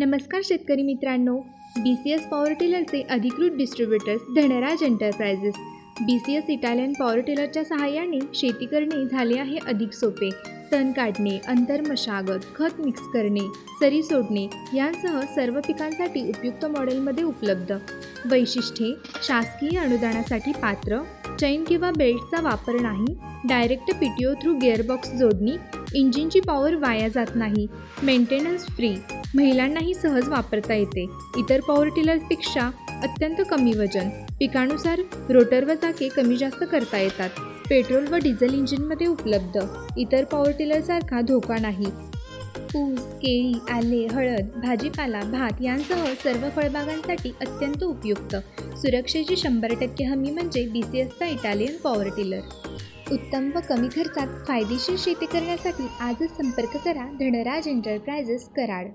नमस्कार शेतकरी मित्रांनो बी सी एस पॉवर टिलरचे अधिकृत distributors Dhanraj enterprises B C S Italian power टिलरच्या सहाय्याने शेती करणे झाले आहे अधिक सोपे. तण काढणे अंतर मशागत खत मिक्स करणे सरी सोडणे यांसह सर्व पिकांसाठी उपयुक्त मॉडेलमध्ये उपलब्ध. वैशिष्ट्ये शासकीय अनुदानासाठी पात्र चैन किंवा बेल्टचा वापर नाही direct P T O through gearbox जोडणी इंजिनची पॉवर वाया जात नाही. मेंटेनन्स फ्री महिलांनाही सहज वापरता येते. इतर पॉवर टिलरपेक्षा अत्यंत कमी वजन. पिकानुसार रोटर व चाके कमी जास्त करता येतात. पेट्रोल व डिझेल इंजिनमध्ये उपलब्ध. इतर पॉवर टिलरसारखा धोका नाही. ऊस केळी आले हळद भाजीपाला भात यांसह सर्व फळबागांसाठी अत्यंत उपयुक्त. सुरक्षेची शंभर टक्के हमी म्हणजे बी सी एसचा इटालियन पॉवर टिलर उत्तम व कमी खर्चात फायदेशीर शेती करण्यासाठी आजच संपर्क करा धनराज एंटरप्राइजेस कराड.